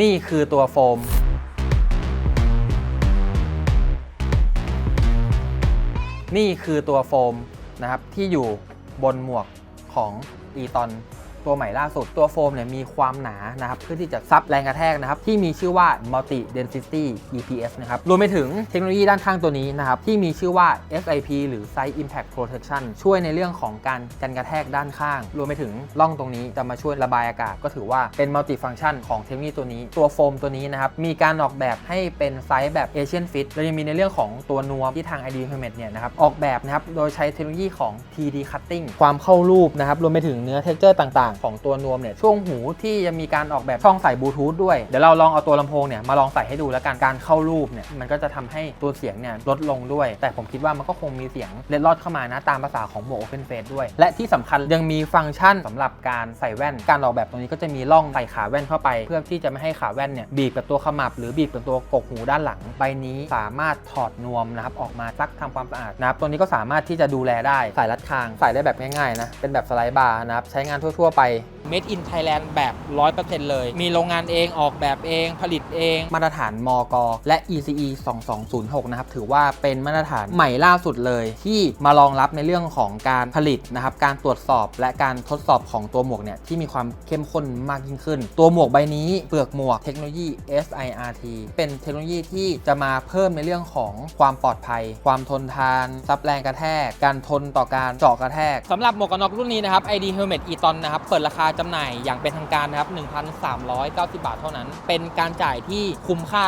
นี่คือตัวโฟม นี่คือตัวโฟมนะครับที่อยู่บนหมวกของอีตอน ตัวใหม่ล่าสุด ตัวโฟมเนี่ยมีความหนานะครับเพื่อที่จะซับแรงกระแทกนะครับที่มีชื่อว่า Multi Density EPS นะครับรวมไปถึงเทคโนโลยีด้านข้างตัวนี้นะครับที่มีชื่อว่า SIP หรือ Side Impact Protection ช่วยในเรื่องของการกันกระแทกด้านข้าง รวมไปถึงร่องตรงนี้จะมาช่วยระบายอากาศ ก็ถือว่าเป็น Multi Function ของเทคโนโลยีตัวนี้ ตัวโฟมตัวนี้นะครับมีการออกแบบให้เป็นไซส์แบบ Asian Fit แล้วยังมีในเรื่องของตัวนวมที่ทาง ID Helmet เนี่ยนะครับออกแบบนะครับโดยใช้เทคโนโลยีของ 3D Cutting ความเข้ารูปนะครับรวมไปถึงเนื้อ texture ต่างของตัวนวมเนี่ยช่วงหูที่จะมีการออกแบบช่องใส่บลูทูธด้วย เดี๋ยวเราลองเอาตัวลำโพงเนี่ยมาลองใส่ให้ดูแล้วกันการเข้ารูปเนี่ยมันก็จะทำให้ตัวเสียงเนี่ยลดลงด้วย แต่ผมคิดว่ามันก็คงมีเสียงเล็ดลอดเข้ามานะตามภาษาของหมวก Open Face ด้วย และที่สำคัญยังมีฟังก์ชันสำหรับการใส่แว่น การออกแบบตรงนี้ก็จะมีร่องใส่ขาแว่นเข้าไป เพื่อที่จะไม่ให้ขาแว่นเนี่ยบีบกับตัวขมับ หรือบีบกับตัวกกหูด้านหลังใบนี้สามารถถอดนวมนะครับออกมาซักทำความสะอาดนะครับตัวนี้ก็สามารถที่จะดูแลได้สายรัดคางใส่ได้แบบง่ายๆนะเป็นแบบสไลด์บาร์นะครับใช้งานทั่วๆไป Made in Thailand แบบ 100%เลย มีโรงงานเองออกแบบเองผลิตเอง มาตรฐานมก และ ECE 2206 นะครับ ถือว่าเป็นมาตรฐานใหม่ล่าสุดเลย ที่มารองรับในเรื่องของการผลิตนะครับ การตรวจสอบและการทดสอบของตัวหมวกเนี่ยที่มีความเข้มข้นมากยิ่งขึ้น ตัวหมวกใบนี้เปลือกหมวกเทคโนโลยี SIRT เป็นเทคโนโลยีที่จะมาเพิ่มในเรื่องของความปลอดภัย ความทนทานซับแรงกระแทก การทนต่อการเจาะกระแทกสำหรับหมวกกันน็อกรุ่นนี้นะครับ ID Helmet Eton นะครับเปิดราคาจำหน่ายอย่างเป็นทางการนะครับ 1,390 บาทเท่านั้น เป็นการจ่ายที่คุ้มค่า